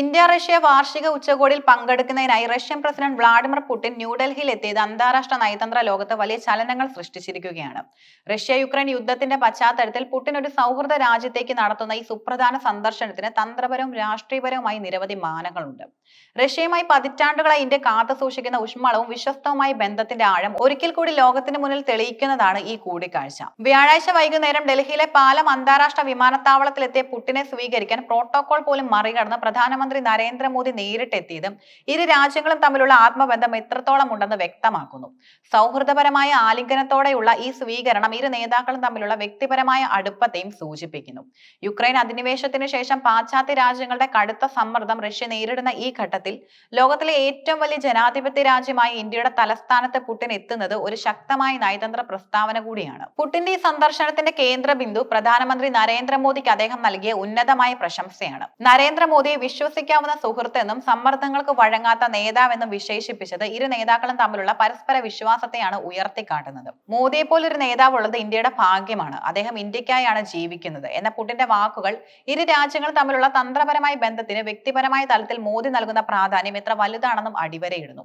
India Russia വാർഷിക ഉച്ചകോടിയിൽ പങ്കെടുക്കുന്നതിനായി റഷ്യൻ പ്രസിഡന്റ് വ്ളാഡിമിർ പുടിൻ ന്യൂഡൽഹിയിൽ എത്തിയത് അന്താരാഷ്ട്ര നയതന്ത്ര ലോകത്ത് വലിയ ചലനങ്ങൾ സൃഷ്ടിച്ചിരിക്കുകയാണ്. റഷ്യ യുക്രൈൻ യുദ്ധത്തിന്റെ പശ്ചാത്തലത്തിൽ പുടിൻ ഒരു സൗഹൃദ രാജ്യത്തേക്ക് നടത്തുന്ന ഈ സുപ്രധാന സന്ദർശനത്തിന് തന്ത്രപരവും രാഷ്ട്രീയപരവുമായി നിരവധി മാനങ്ങളുണ്ട്. റഷ്യയുമായി പതിറ്റാണ്ടുകളായി ഇന്ത്യ കാത്തു സൂക്ഷിക്കുന്ന ഊഷ്മളവും വിശ്വസ്തവുമായ ബന്ധത്തിന്റെ ആഴം ഒരിക്കൽ കൂടി ലോകത്തിന് മുന്നിൽ തെളിയിക്കുന്നതാണ് ഈ കൂടിക്കാഴ്ച. വ്യാഴാഴ്ച വൈകുന്നേരം ഡൽഹിയിലെ പാലം അന്താരാഷ്ട്ര വിമാനത്താവളത്തിലെത്തിയ പുട്ടിനെ സ്വീകരിക്കാൻ പ്രോട്ടോകോൾ പോലും മറികടന്ന് പ്രധാനമന്ത്രി നരേന്ദ്രമോദി നേരിട്ടെത്തിയതും ഇരു രാജ്യങ്ങളും തമ്മിലുള്ള ആത്മബന്ധം എത്രത്തോളം ഉണ്ടെന്ന് വ്യക്തമാക്കുന്നു. സൗഹൃദപരമായ ആലിംഗനത്തോടെയുള്ള ഈ സ്വീകരണം ഇരു നേതാക്കളും തമ്മിലുള്ള വ്യക്തിപരമായ അടുപ്പത്തെയും സൂചിപ്പിക്കുന്നു. യുക്രൈൻ അധിനിവേശത്തിന് ശേഷം പാശ്ചാത്യ രാജ്യങ്ങളുടെ കടുത്ത സമ്മർദ്ദം റഷ്യ നേരിടുന്ന ഈ ഘട്ടത്തിൽ ലോകത്തിലെ ഏറ്റവും വലിയ ജനാധിപത്യ രാജ്യമായ ഇന്ത്യയുടെ തലസ്ഥാനത്ത് പുടിൻ എത്തുന്നത് ഒരു ശക്തമായ നയതന്ത്ര പ്രസ്താവന കൂടിയാണ്. പുടിന്റെ ഈ സന്ദർശനത്തിന്റെ കേന്ദ്ര ബിന്ദു പ്രധാനമന്ത്രി നരേന്ദ്രമോദിക്ക് അദ്ദേഹം നൽകിയ ഉന്നതമായ പ്രശംസയാണ്. നരേന്ദ്രമോദിയെ വിശ്വസിക്കാവുന്ന സുഹൃത്ത് എന്നും സമ്മർദ്ദങ്ങൾക്ക് വഴങ്ങാത്ത നേതാവെന്നും വിശേഷിപ്പിച്ചത് ഇരു നേതാക്കളും തമ്മിലുള്ള പരസ്പര വിശ്വാസത്തെയാണ് ഉയർത്തിക്കാട്ടുന്നത്. മോദിയെ പോലൊരു നേതാവ് ഉള്ളത് ഇന്ത്യയുടെ ഭാഗ്യമാണ്. അദ്ദേഹം ഇന്ത്യക്കായാണ് ജീവിക്കുന്നത്. എന്ന പുടിന്റെ വാക്കുകൾ ഇരു രാജ്യങ്ങൾ തമ്മിലുള്ള തന്ത്രപരമായ ബന്ധത്തിന് വ്യക്തിപരമായ തലത്തിൽ മോദി നൽകുന്ന പ്രാധാന്യം എത്ര വലുതാണെന്നും അടിവരയിടുന്നു.